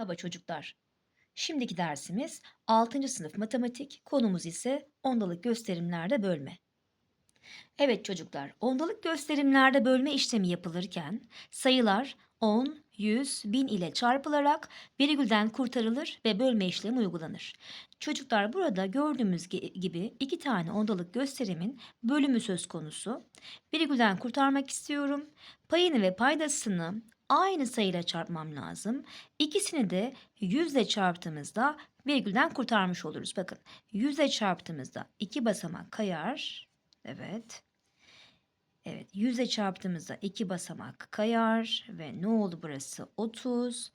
Merhaba çocuklar. Şimdiki dersimiz 6. sınıf matematik, konumuz ise ondalık gösterimlerde bölme. Evet çocuklar, ondalık gösterimlerde bölme işlemi yapılırken sayılar 10, 100, 1000 ile çarpılarak virgülden kurtarılır ve bölme işlemi uygulanır. Çocuklar burada gördüğümüz gi- gibi iki tane ondalık gösterimin bölümü söz konusu. Virgülden kurtarmak istiyorum. Payını ve paydasını aynı sayıyla çarpmam lazım. İkisini de 100 ile çarptığımızda virgülden kurtarmış oluruz. Bakın 100 ile çarptığımızda iki basamak kayar. Evet. Evet 100 ile çarptığımızda iki basamak kayar ve ne oldu burası? 30.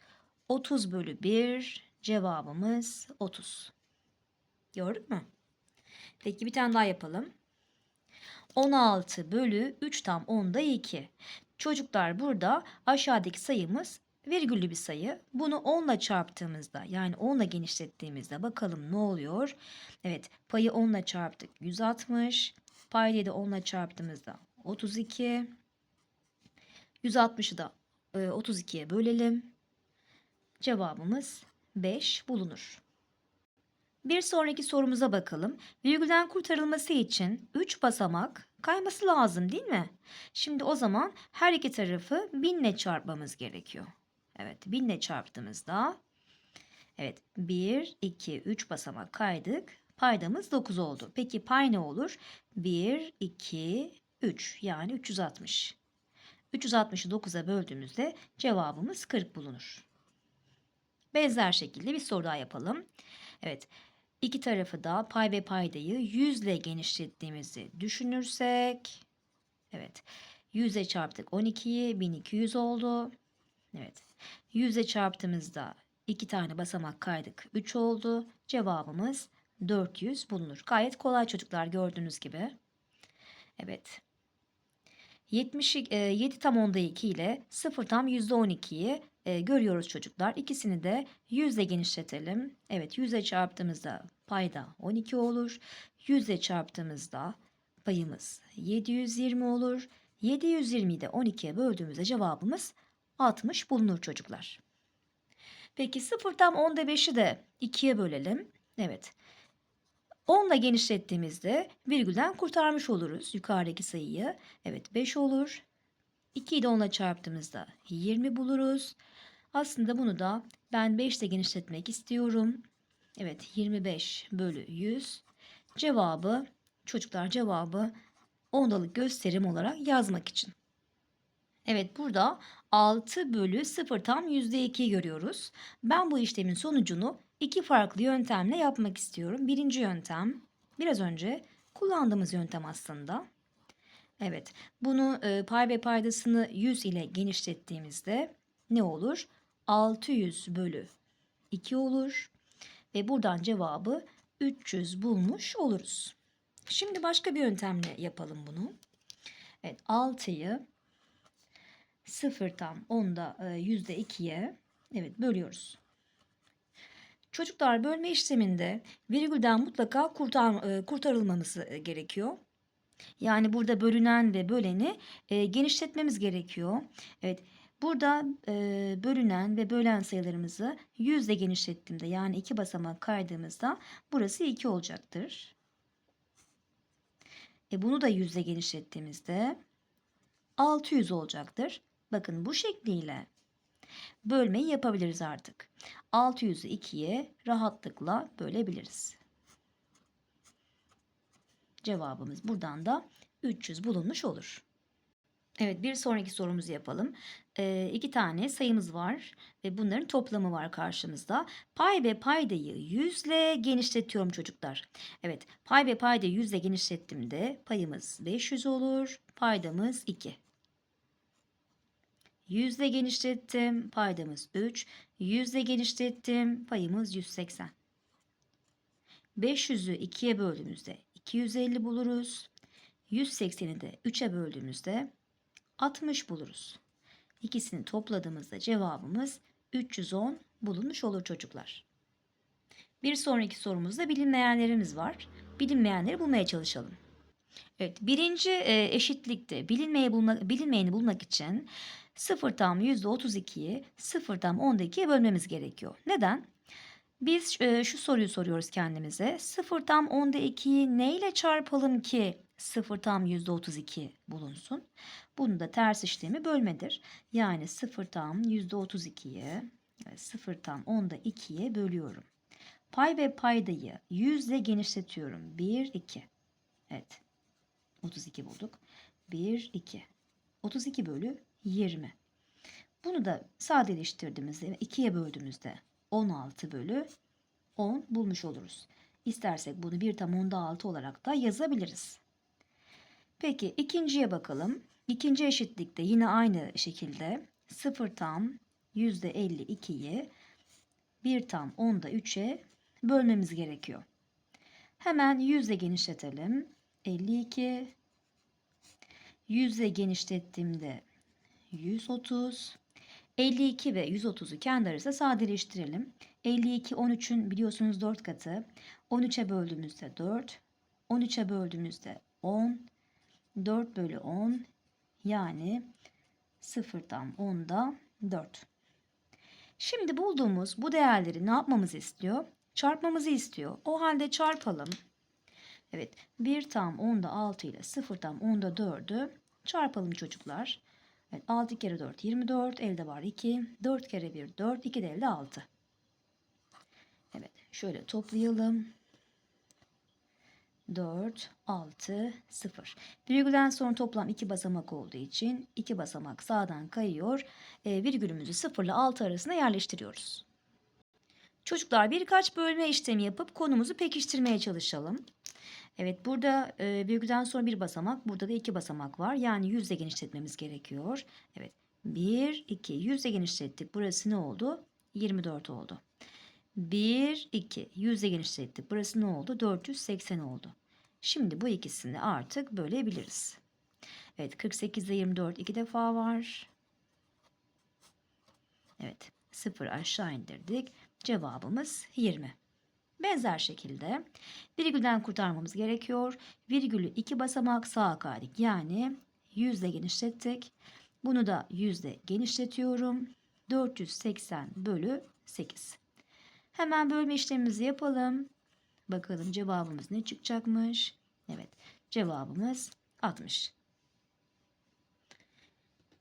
30 bölü 1 cevabımız 30. Gördük mü? Peki bir tane daha yapalım. 16 bölü 3 tam 10'da 2. Çocuklar burada aşağıdaki sayımız virgüllü bir sayı. Bunu 10 ile çarptığımızda yani 10 ile genişlettiğimizde bakalım ne oluyor? Evet payı 10 ile çarptık 160. Paydayı da 10 ile çarptığımızda 32. 160'ı da e, 32'ye bölelim. Cevabımız 5 bulunur. Bir sonraki sorumuza bakalım. Virgülden kurtarılması için 3 basamak kayması lazım değil mi? Şimdi o zaman her iki tarafı 1000 ile çarpmamız gerekiyor. Evet 1000 ile çarptığımızda evet 1, 2, 3 basamak kaydık. Paydamız 9 oldu. Peki pay ne olur? 1, 2, 3 yani 360. 360'ı 9'a böldüğümüzde cevabımız 40 bulunur. Benzer şekilde bir soru daha yapalım. Evet İki tarafı da pay ve paydayı 100 ile genişlettiğimizi düşünürsek evet 100 ile çarptık 12'yi 1200 oldu. Evet 100 ile çarptığımızda iki tane basamak kaydık 3 oldu. Cevabımız 400 bulunur. Gayet kolay çocuklar gördüğünüz gibi. Evet. 70, e, 7 tam onda 2 ile 0 tam yüzde 12'yi e, görüyoruz çocuklar. İkisini de 100 ile genişletelim. Evet 100 ile çarptığımızda payda 12 olur. 100 ile çarptığımızda payımız 720 olur. 720'yi de 12'ye böldüğümüzde cevabımız 60 bulunur çocuklar. Peki 0 tam onda 5'i de 2'ye bölelim. Evet. 10 ile genişlettiğimizde virgülden kurtarmış oluruz yukarıdaki sayıyı. Evet 5 olur. 2'yi de 10 ile çarptığımızda 20 buluruz. Aslında bunu da ben 5 ile genişletmek istiyorum. Evet 25 bölü 100. Cevabı çocuklar cevabı ondalık gösterim olarak yazmak için. Evet burada 6 bölü 0 tam %2 görüyoruz. Ben bu işlemin sonucunu iki farklı yöntemle yapmak istiyorum. Birinci yöntem biraz önce kullandığımız yöntem aslında. Evet bunu e, pay ve paydasını 100 ile genişlettiğimizde ne olur? 600 bölü 2 olur. Ve buradan cevabı 300 bulmuş oluruz. Şimdi başka bir yöntemle yapalım bunu. Evet 6'yı 0 tam 10'da e, yüzde 2'ye evet bölüyoruz. Çocuklar bölme işleminde virgülden mutlaka kurtar, e, kurtarılmaması e, gerekiyor. Yani burada bölünen ve böleni e, genişletmemiz gerekiyor. Evet burada e, bölünen ve bölen sayılarımızı 100 ile genişlettiğimde yani iki basamak kaydığımızda burası 2 olacaktır. E, bunu da 100 ile genişlettiğimizde 600 olacaktır. Bakın bu şekliyle bölmeyi yapabiliriz artık. 600'ü 2'ye rahatlıkla bölebiliriz. Cevabımız buradan da 300 bulunmuş olur. Evet bir sonraki sorumuzu yapalım. Ee, iki tane sayımız var ve bunların toplamı var karşımızda. Pay ve paydayı 100 ile genişletiyorum çocuklar. Evet pay ve paydayı 100 ile genişlettiğimde payımız 500 olur. Paydamız 2. 100 ile genişlettim. Paydamız 3. 100 ile genişlettim. Payımız 180. 500'ü 2'ye böldüğümüzde 250 buluruz. 180'i de 3'e böldüğümüzde 60 buluruz. İkisini topladığımızda cevabımız 310 bulunmuş olur çocuklar. Bir sonraki sorumuzda bilinmeyenlerimiz var. Bilinmeyenleri bulmaya çalışalım. Evet, birinci e, eşitlikte bilinmeyi bulma, bilinmeyeni bulmak için 0 tam %32'yi 0 tam 10'da 2'ye bölmemiz gerekiyor. Neden? Biz e, şu soruyu soruyoruz kendimize. 0 tam 10'da 2'yi neyle çarpalım ki 0 tam %32 bulunsun? Bunun da ters işlemi bölmedir. Yani 0 tam %32'yi 0 tam 10'da 2'ye bölüyorum. Pay ve paydayı 100 ile genişletiyorum. 1, 2. Evet. 32 bulduk. 1, 2. 32 bölü 20. Bunu da sadeleştirdiğimizde, 2'ye böldüğümüzde 16 bölü 10 bulmuş oluruz. İstersek bunu 1 tam 10'da 6 olarak da yazabiliriz. Peki ikinciye bakalım. İkinci eşitlikte yine aynı şekilde 0 tam %52'yi 1 tam 10'da 3'e bölmemiz gerekiyor. Hemen 100 ile genişletelim. 52 100 ile genişlettiğimde 130 52 ve 130'u kendi arasında sadeleştirelim. 52 13'ün biliyorsunuz 4 katı. 13'e böldüğümüzde 4. 13'e böldüğümüzde 10. 4 bölü 10 yani 0 tam 10'da 4. Şimdi bulduğumuz bu değerleri ne yapmamızı istiyor? Çarpmamızı istiyor. O halde çarpalım. Evet 1 tam 10'da 6 ile 0 tam 10'da 4'ü çarpalım çocuklar. Evet 6 kere 4 24 elde var 2 4 kere 1 4 2 de elde 6. Evet şöyle toplayalım. 4 6 0. Virgülden sonra toplam 2 basamak olduğu için 2 basamak sağdan kayıyor. E, virgülümüzü 0 ile 6 arasına yerleştiriyoruz. Çocuklar birkaç bölme işlemi yapıp konumuzu pekiştirmeye çalışalım. Evet burada e, virgülden sonra bir basamak, burada da iki basamak var. Yani yüzle genişletmemiz gerekiyor. Evet 1, 2, yüzle genişlettik. Burası ne oldu? 24 oldu. 1, 2, yüzle genişlettik. Burası ne oldu? 480 oldu. Şimdi bu ikisini artık bölebiliriz. Evet 48 ile 24 iki defa var. Evet 0 aşağı indirdik. Cevabımız 20. Benzer şekilde virgülden kurtarmamız gerekiyor. Virgülü iki basamak sağa kaydık. Yani yüzle genişlettik. Bunu da yüzle genişletiyorum. 480 bölü 8. Hemen bölme işlemimizi yapalım. Bakalım cevabımız ne çıkacakmış. Evet cevabımız 60.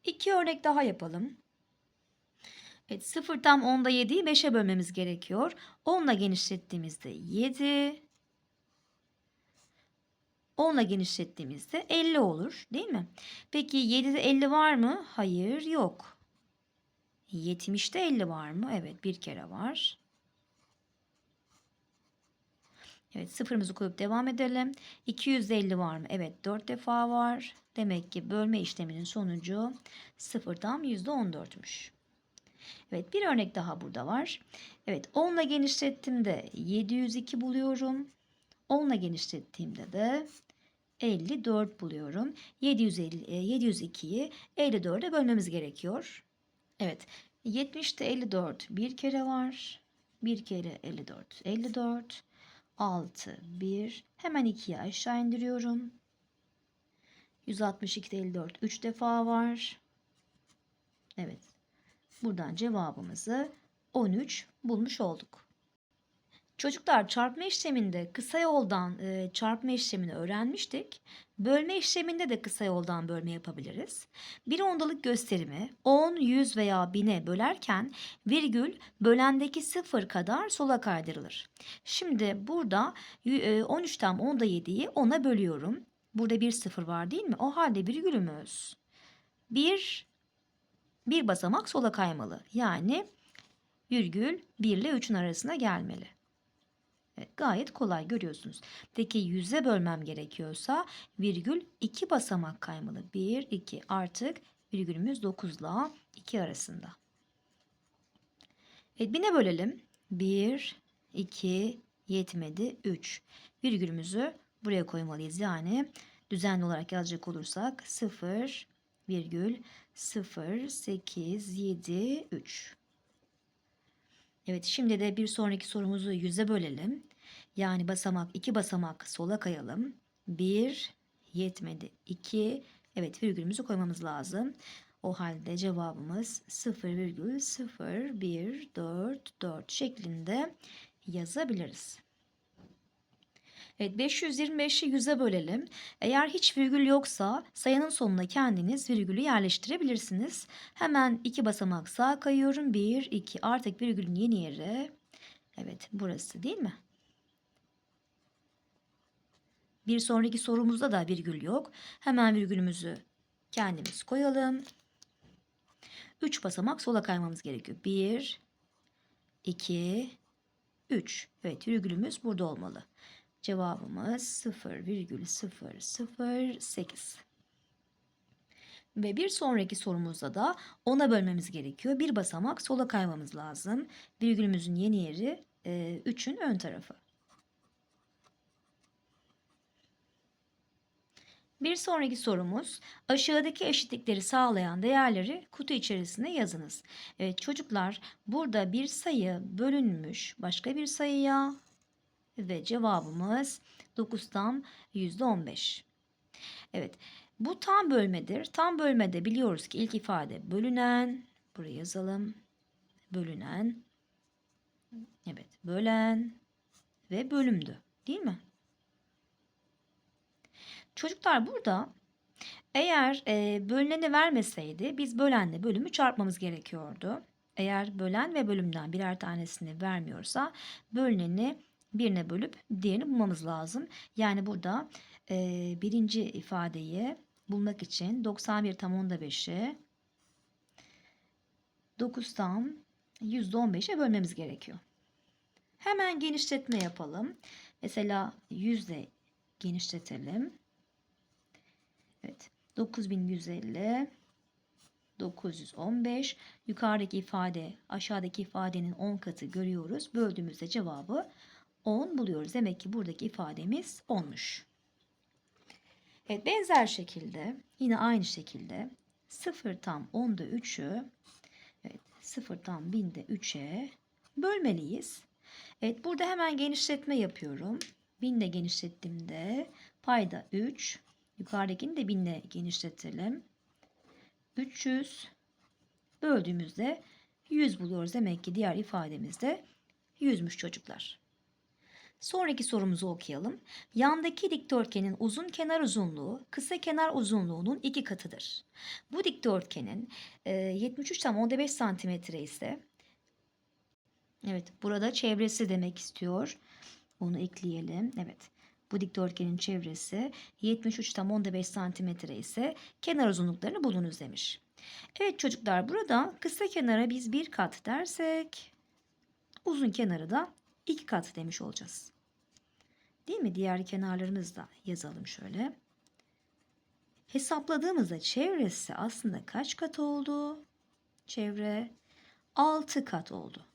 İki örnek daha yapalım. Evet 0 tam 10'da 7'yi 5'e bölmemiz gerekiyor. 10 ile genişlettiğimizde 7. 10 ile genişlettiğimizde 50 olur değil mi? Peki 7'de 50 var mı? Hayır yok. 70'te 50 var mı? Evet bir kere var. Evet sıfırımızı koyup devam edelim. 250 var mı? Evet 4 defa var. Demek ki bölme işleminin sonucu 0 tam %14'müş. Evet bir örnek daha burada var. Evet 10 ile genişlettiğimde 702 buluyorum. 10 ile genişlettiğimde de 54 buluyorum. 750, 702'yi 54'e bölmemiz gerekiyor. Evet 70'te 54 bir kere var. Bir kere 54 54 6 1 hemen 2'ye aşağı indiriyorum. 162'de 54 3 defa var. Evet Buradan cevabımızı 13 bulmuş olduk. Çocuklar çarpma işleminde kısa yoldan e, çarpma işlemini öğrenmiştik. Bölme işleminde de kısa yoldan bölme yapabiliriz. Bir ondalık gösterimi 10, 100 veya 1000'e bölerken virgül bölendeki sıfır kadar sola kaydırılır. Şimdi burada e, 13 tam 10'da 7'yi 10'a bölüyorum. Burada bir sıfır var değil mi? O halde virgülümüz 1 bir basamak sola kaymalı. Yani virgül 1 ile 3'ün arasına gelmeli. Evet, gayet kolay görüyorsunuz. Peki yüze bölmem gerekiyorsa virgül 2 basamak kaymalı. 1, 2 artık virgülümüz 9 ile 2 arasında. Evet bine bölelim. 1, 2, yetmedi 3. Virgülümüzü buraya koymalıyız. Yani düzenli olarak yazacak olursak 0, virgül 0, 8, 7, 3. Evet şimdi de bir sonraki sorumuzu yüze bölelim. Yani basamak iki basamak sola kayalım. 1 yetmedi. 2 evet virgülümüzü koymamız lazım. O halde cevabımız 0,0144 şeklinde yazabiliriz. Evet 525'i 100'e bölelim. Eğer hiç virgül yoksa sayının sonuna kendiniz virgülü yerleştirebilirsiniz. Hemen iki basamak sağa kayıyorum. 1, 2 artık virgülün yeni yeri. Evet burası değil mi? Bir sonraki sorumuzda da virgül yok. Hemen virgülümüzü kendimiz koyalım. 3 basamak sola kaymamız gerekiyor. 1, 2, 3. Evet virgülümüz burada olmalı. Cevabımız 0,008. Ve bir sonraki sorumuzda da 10'a bölmemiz gerekiyor. Bir basamak sola kaymamız lazım. Virgülümüzün yeni yeri 3'ün ön tarafı. Bir sonraki sorumuz aşağıdaki eşitlikleri sağlayan değerleri kutu içerisine yazınız. Evet çocuklar burada bir sayı bölünmüş başka bir sayıya ve cevabımız 9 tam %15. Evet bu tam bölmedir. Tam bölmede biliyoruz ki ilk ifade bölünen buraya yazalım. Bölünen evet bölen ve bölümdü değil mi? Çocuklar burada eğer e, bölüneni vermeseydi biz bölenle bölümü çarpmamız gerekiyordu. Eğer bölen ve bölümden birer tanesini vermiyorsa bölüneni birine bölüp diğerini bulmamız lazım. Yani burada e, birinci ifadeyi bulmak için 91 tam onda 5'i 9 tam %15'e bölmemiz gerekiyor. Hemen genişletme yapalım. Mesela 100 ile genişletelim. Evet. 9150 915 yukarıdaki ifade aşağıdaki ifadenin 10 katı görüyoruz. Böldüğümüzde cevabı 10 buluyoruz. Demek ki buradaki ifademiz 10'muş. Evet benzer şekilde yine aynı şekilde 0 tam 10'da 3'ü evet 0 tam 1000'de 3'e bölmeliyiz. Evet burada hemen genişletme yapıyorum. 1000'de genişlettiğimde payda 3 yukarıdakini de 1000'le genişletelim. 300 böldüğümüzde 100 buluyoruz. Demek ki diğer ifademiz de 100'müş çocuklar. Sonraki sorumuzu okuyalım. Yandaki dikdörtgenin uzun kenar uzunluğu kısa kenar uzunluğunun iki katıdır. Bu dikdörtgenin e, 73 tam 15 santimetre ise evet burada çevresi demek istiyor. Onu ekleyelim. Evet. Bu dikdörtgenin çevresi 73 tam 15 santimetre ise kenar uzunluklarını bulunuz demiş. Evet çocuklar burada kısa kenara biz bir kat dersek uzun kenarı da iki kat demiş olacağız. Değil mi? Diğer kenarlarımızı da yazalım şöyle. Hesapladığımızda çevresi aslında kaç kat oldu? Çevre 6 kat oldu.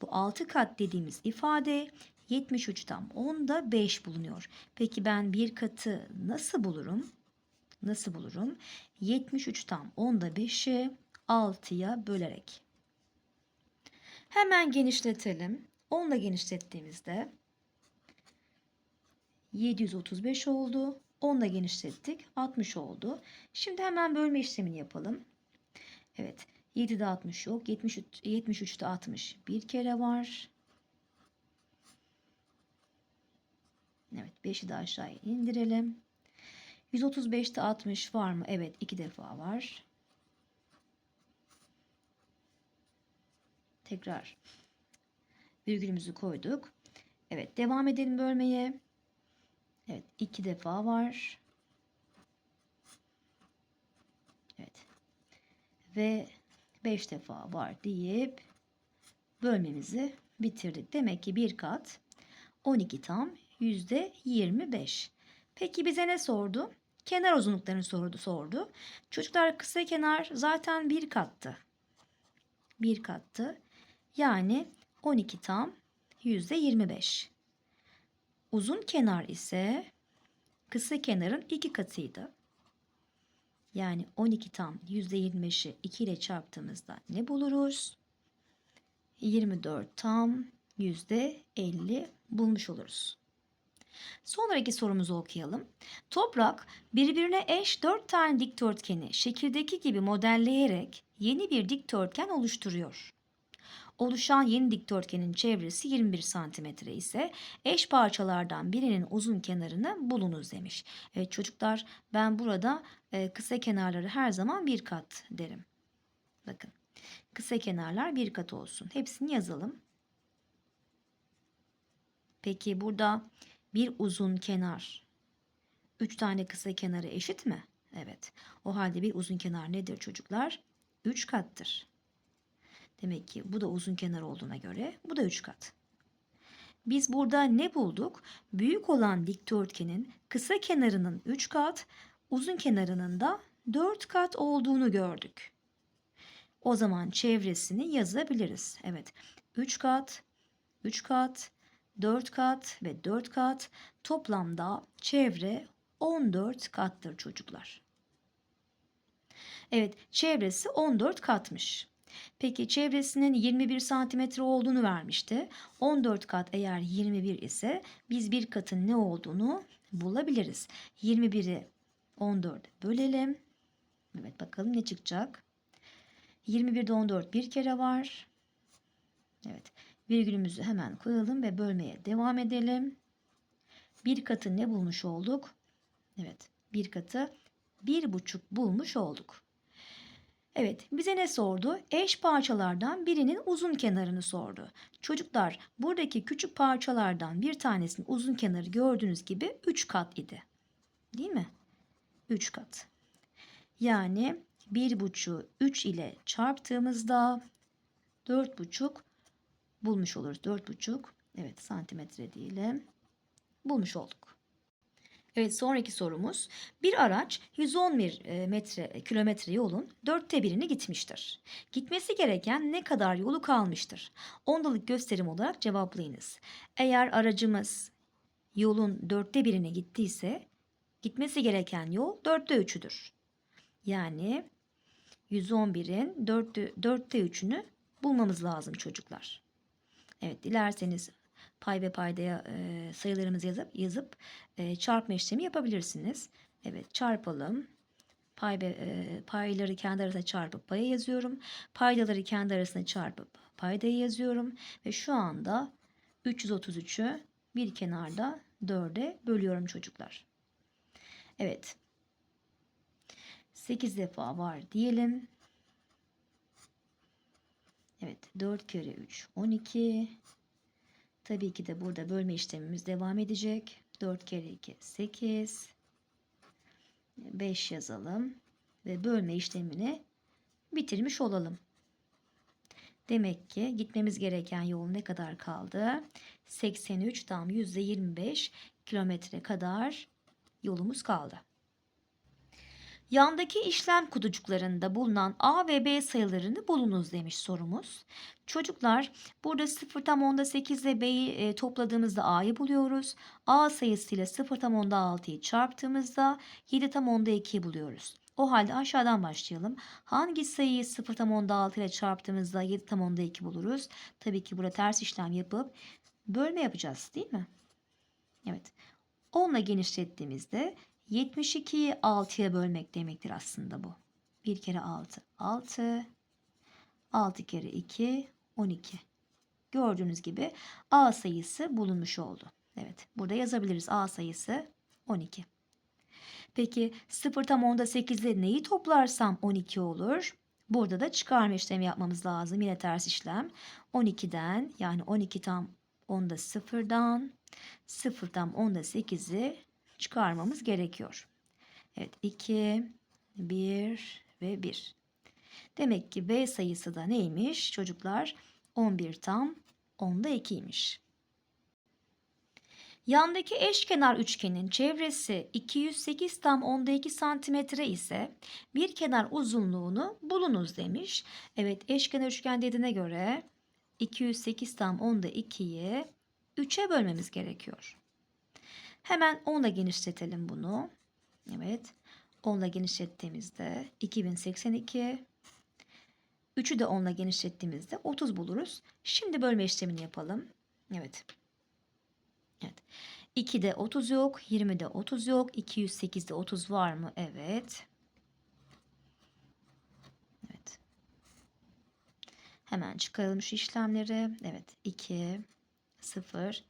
Bu 6 kat dediğimiz ifade 73 tam 10'da 5 bulunuyor. Peki ben bir katı nasıl bulurum? Nasıl bulurum? 73 tam 10'da 5'i 6'ya bölerek. Hemen genişletelim. 10'la genişlettiğimizde 735 oldu. 10'la genişlettik. 60 oldu. Şimdi hemen bölme işlemini yapalım. Evet. 7'de 60 yok. 73, 73'te 60 bir kere var. Evet 5'i de aşağıya indirelim. 135'te 60 var mı? Evet 2 defa var. Tekrar virgülümüzü koyduk. Evet devam edelim bölmeye. Evet iki defa var. Evet. Ve 5 defa var deyip bölmemizi bitirdik. Demek ki bir kat 12 tam %25. Peki bize ne sordu? Kenar uzunluklarını sordu, sordu. Çocuklar kısa kenar zaten bir kattı. Bir kattı. Yani 12 tam %25. Uzun kenar ise kısa kenarın iki katıydı. Yani 12 tam %25'i 2 ile çarptığımızda ne buluruz? 24 tam %50 bulmuş oluruz. Sonraki sorumuzu okuyalım. Toprak birbirine eş 4 tane dikdörtgeni şekildeki gibi modelleyerek yeni bir dikdörtgen oluşturuyor. Oluşan yeni dikdörtgenin çevresi 21 santimetre ise eş parçalardan birinin uzun kenarını bulunuz demiş. Evet çocuklar ben burada e, kısa kenarları her zaman bir kat derim. Bakın kısa kenarlar bir kat olsun. Hepsini yazalım. Peki burada bir uzun kenar, üç tane kısa kenarı eşit mi? Evet. O halde bir uzun kenar nedir çocuklar? 3 kattır. Demek ki bu da uzun kenar olduğuna göre bu da 3 kat. Biz burada ne bulduk? Büyük olan dikdörtgenin kısa kenarının 3 kat, uzun kenarının da 4 kat olduğunu gördük. O zaman çevresini yazabiliriz. Evet. 3 kat, 3 kat, 4 kat ve 4 kat toplamda çevre 14 kattır çocuklar. Evet, çevresi 14 katmış. Peki çevresinin 21 santimetre olduğunu vermişti. 14 kat eğer 21 ise biz bir katın ne olduğunu bulabiliriz. 21'i 14 bölelim. Evet bakalım ne çıkacak. 21'de 14 bir kere var. Evet virgülümüzü hemen koyalım ve bölmeye devam edelim. Bir katı ne bulmuş olduk? Evet bir katı bir buçuk bulmuş olduk. Evet, bize ne sordu? Eş parçalardan birinin uzun kenarını sordu. Çocuklar, buradaki küçük parçalardan bir tanesinin uzun kenarı gördüğünüz gibi 3 kat idi. Değil mi? 3 kat. Yani 1,5'u 3 ile çarptığımızda 4,5 bulmuş oluruz. 4,5 evet santimetre diyelim. Bulmuş olduk. Evet sonraki sorumuz. Bir araç 111 e, metre kilometre yolun dörtte birini gitmiştir. Gitmesi gereken ne kadar yolu kalmıştır? Ondalık gösterim olarak cevaplayınız. Eğer aracımız yolun dörtte birine gittiyse gitmesi gereken yol dörtte üçüdür. Yani 111'in dörtte, dörtte üçünü bulmamız lazım çocuklar. Evet dilerseniz pay ve paydaya e, sayılarımızı yazıp yazıp e, çarpma işlemi yapabilirsiniz. Evet çarpalım. Pay ve e, payları kendi arasına çarpıp paya yazıyorum. Paydaları kendi arasına çarpıp paydayı yazıyorum. Ve şu anda 333'ü bir kenarda 4'e bölüyorum çocuklar. Evet. 8 defa var diyelim. Evet 4 kere 3 12. Tabii ki de burada bölme işlemimiz devam edecek. 4 kere 2 8. 5 yazalım. Ve bölme işlemini bitirmiş olalım. Demek ki gitmemiz gereken yol ne kadar kaldı? 83 tam %25 kilometre kadar yolumuz kaldı. Yandaki işlem kutucuklarında bulunan A ve B sayılarını bulunuz demiş sorumuz. Çocuklar burada 0 tam onda 8 ile B'yi e, topladığımızda A'yı buluyoruz. A sayısıyla 0 tam onda 6'yı çarptığımızda 7 tam onda 2'yi buluyoruz. O halde aşağıdan başlayalım. Hangi sayıyı 0 tam onda 6 ile çarptığımızda 7 tam onda 2 buluruz? Tabii ki burada ters işlem yapıp bölme yapacağız değil mi? Evet. 10 ile genişlettiğimizde 72'yi 6'ya bölmek demektir aslında bu. 1 kere 6 6 6 kere 2 12. Gördüğünüz gibi A sayısı bulunmuş oldu. Evet burada yazabiliriz A sayısı 12. Peki 0 tam onda 8 ile neyi toplarsam 12 olur? Burada da çıkarma işlemi yapmamız lazım. Yine ters işlem. 12'den yani 12 tam onda 0'dan 0 tam onda 8'i çıkarmamız gerekiyor. Evet 2, 1 ve 1. Demek ki B sayısı da neymiş çocuklar? 11 tam 10'da 2'ymiş. Yandaki eşkenar üçgenin çevresi 208 tam 10'da 2 santimetre ise bir kenar uzunluğunu bulunuz demiş. Evet eşkenar üçgen dediğine göre 208 tam 10'da 2'yi 3'e bölmemiz gerekiyor. Hemen 10 ile genişletelim bunu. Evet. 10 ile genişlettiğimizde 2082. 3'ü de 10 ile genişlettiğimizde 30 buluruz. Şimdi bölme işlemini yapalım. Evet. Evet. 2'de 30 yok, 20'de 30 yok, 208'de 30 var mı? Evet. Evet. Hemen çıkaralım şu işlemleri. Evet, 2, 0.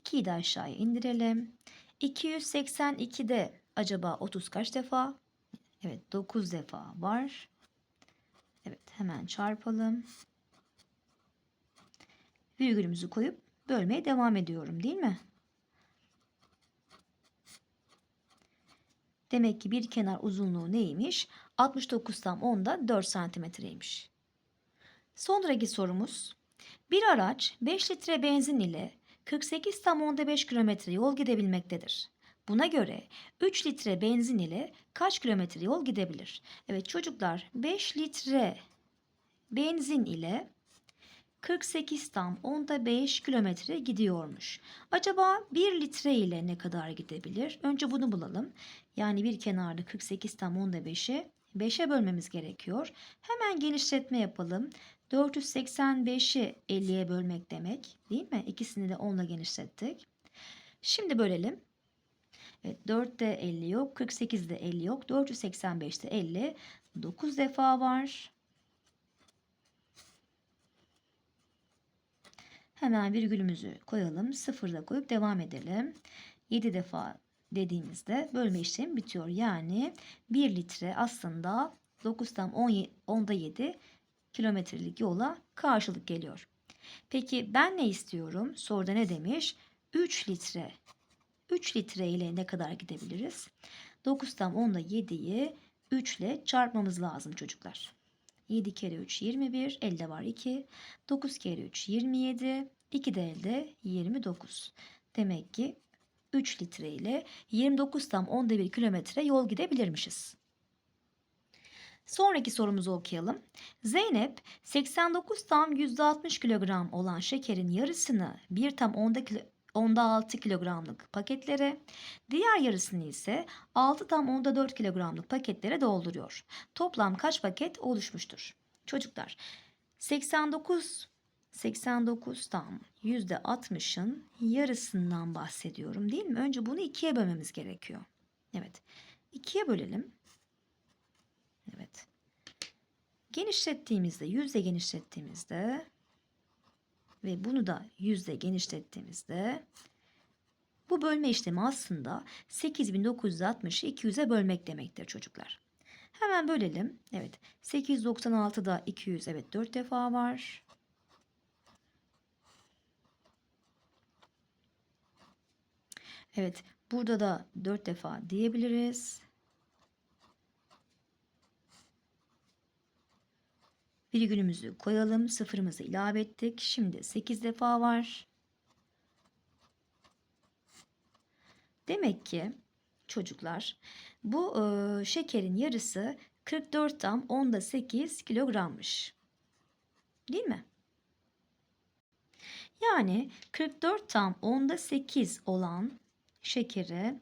2'yi de aşağıya indirelim. 282'de acaba 30 kaç defa? Evet, 9 defa var. Evet, hemen çarpalım. Virgülümüzü koyup bölmeye devam ediyorum, değil mi? Demek ki bir kenar uzunluğu neymiş? 69 tam 10'da 4 santimetreymiş. Sonraki sorumuz. Bir araç 5 litre benzin ile 48 tam 10'da 5 kilometre yol gidebilmektedir. Buna göre 3 litre benzin ile kaç kilometre yol gidebilir? Evet çocuklar 5 litre benzin ile 48 tam 10'da 5 kilometre gidiyormuş. Acaba 1 litre ile ne kadar gidebilir? Önce bunu bulalım. Yani bir kenarda 48 tam 10'da 5'i 5'e bölmemiz gerekiyor. Hemen genişletme yapalım. 485'i 50'ye bölmek demek değil mi? İkisini de 10'la genişlettik. Şimdi bölelim. Evet 4'te 50 yok. 48'de 50 yok. 485'te 50. 9 defa var. Hemen virgülümüzü koyalım. Sıfırda koyup devam edelim. 7 defa dediğimizde bölme işlemi bitiyor. Yani 1 litre aslında 9 tam 10, 10'da 7 kilometrelik yola karşılık geliyor. Peki ben ne istiyorum? Soruda ne demiş? 3 litre. 3 litre ile ne kadar gidebiliriz? 9 tam 10'da 7'yi 3 ile çarpmamız lazım çocuklar. 7 kere 3 21, elde var 2. 9 kere 3 27, 2 de elde 29. Demek ki 3 litre ile 29 tam 10'da 1 kilometre yol gidebilirmişiz. Sonraki sorumuzu okuyalım. Zeynep 89 tam %60 kilogram olan şekerin yarısını 1 tam 10'da kilo, onda 6 kilogramlık paketlere, diğer yarısını ise 6 tam onda 4 kilogramlık paketlere dolduruyor. Toplam kaç paket oluşmuştur? Çocuklar 89 89 tam %60'ın yarısından bahsediyorum değil mi? Önce bunu ikiye bölmemiz gerekiyor. Evet. ikiye bölelim. Evet. Genişlettiğimizde, yüzde genişlettiğimizde ve bunu da yüzde genişlettiğimizde bu bölme işlemi aslında 8960'ı 200'e bölmek demektir çocuklar. Hemen bölelim. Evet. 896'da 200 evet 4 defa var. Evet. Burada da 4 defa diyebiliriz. Virgülümüzü koyalım. Sıfırımızı ilave ettik. Şimdi 8 defa var. Demek ki çocuklar bu e, şekerin yarısı 44 tam 10'da 8 kilogrammış. Değil mi? Yani 44 tam 10'da 8 olan şekeri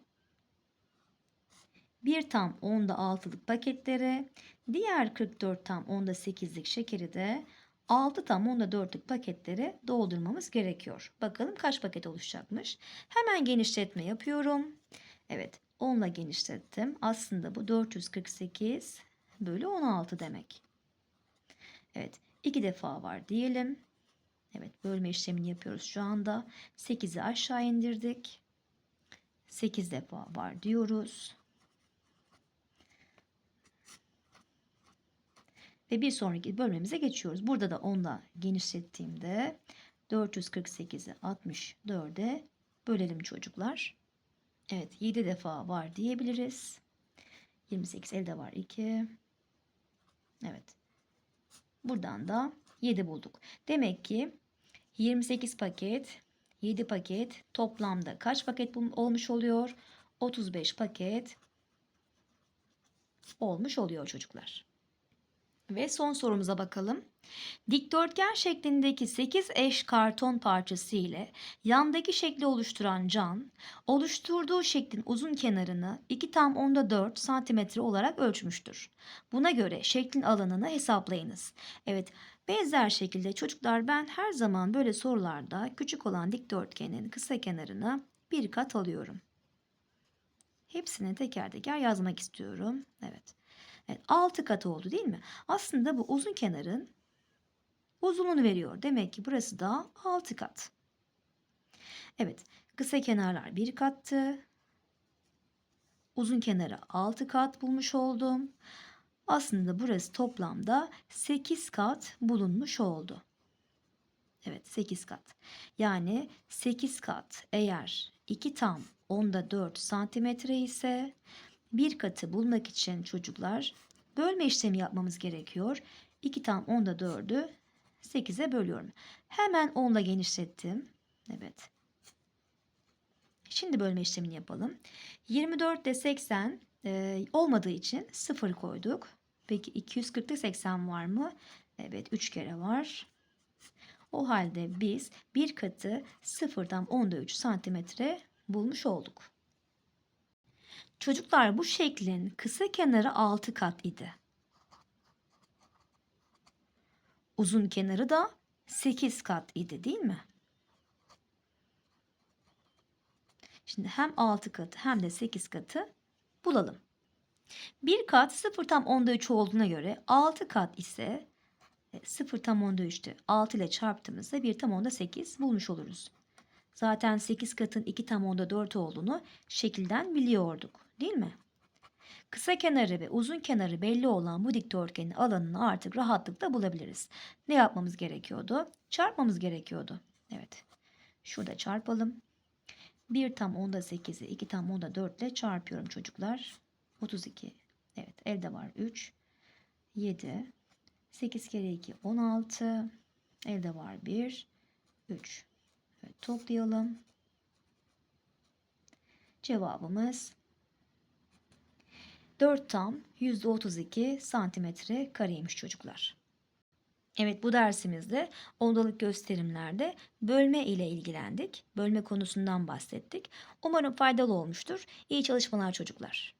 1 tam 10'da 6'lık paketlere, diğer 44 tam 10'da 8'lik şekeri de 6 tam 10'da 4'lük paketlere doldurmamız gerekiyor. Bakalım kaç paket oluşacakmış. Hemen genişletme yapıyorum. Evet 10 ile genişlettim. Aslında bu 448 bölü 16 demek. Evet 2 defa var diyelim. Evet bölme işlemini yapıyoruz şu anda. 8'i aşağı indirdik. 8 defa var diyoruz. Ve bir sonraki bölmemize geçiyoruz. Burada da 10'la genişlettiğimde 448'i 64'e bölelim çocuklar. Evet 7 defa var diyebiliriz. 28 elde var 2. Evet. Buradan da 7 bulduk. Demek ki 28 paket 7 paket toplamda kaç paket olmuş oluyor? 35 paket olmuş oluyor çocuklar. Ve son sorumuza bakalım. Dikdörtgen şeklindeki 8 eş karton parçası ile yandaki şekli oluşturan Can, oluşturduğu şeklin uzun kenarını 2 tam onda 4 santimetre olarak ölçmüştür. Buna göre şeklin alanını hesaplayınız. Evet, benzer şekilde çocuklar ben her zaman böyle sorularda küçük olan dikdörtgenin kısa kenarını bir kat alıyorum. Hepsini teker teker yazmak istiyorum. Evet. Evet 6 kat oldu değil mi? Aslında bu uzun kenarın uzunluğunu veriyor. Demek ki burası da 6 kat. Evet. Kısa kenarlar bir kattı. Uzun kenarı 6 kat bulmuş oldum. Aslında burası toplamda 8 kat bulunmuş oldu. Evet 8 kat. Yani 8 kat eğer 2 tam onda 4 santimetre ise bir katı bulmak için çocuklar bölme işlemi yapmamız gerekiyor. 2 tam onda 4'ü 8'e bölüyorum. Hemen 10'la genişlettim. Evet. Şimdi bölme işlemini yapalım. 24 ile 80 e, olmadığı için 0 koyduk. Peki 240'da 80 var mı? Evet 3 kere var. O halde biz bir katı 0'dan 10'da 3 santimetre bulmuş olduk. Çocuklar bu şeklin kısa kenarı 6 kat idi. Uzun kenarı da 8 kat idi değil mi? Şimdi hem 6 katı hem de 8 katı bulalım. Bir kat 0 tam onda 3 olduğuna göre 6 kat ise 0 tam onda 3'tü. 6 ile çarptığımızda 1 tam onda 8 bulmuş oluruz. Zaten 8 katın 2 tam onda 4 olduğunu şekilden biliyorduk değil mi? Kısa kenarı ve uzun kenarı belli olan bu dikdörtgenin alanını artık rahatlıkla bulabiliriz. Ne yapmamız gerekiyordu? Çarpmamız gerekiyordu. Evet. Şurada çarpalım. 1 tam onda 8'i 2 tam onda 4 ile çarpıyorum çocuklar. 32. Evet elde var 3. 7. 8 kere 2 16. Elde var 1. 3. Evet, toplayalım. Cevabımız 4 tam %32 santimetre kareymiş çocuklar. Evet bu dersimizde ondalık gösterimlerde bölme ile ilgilendik. Bölme konusundan bahsettik. Umarım faydalı olmuştur. İyi çalışmalar çocuklar.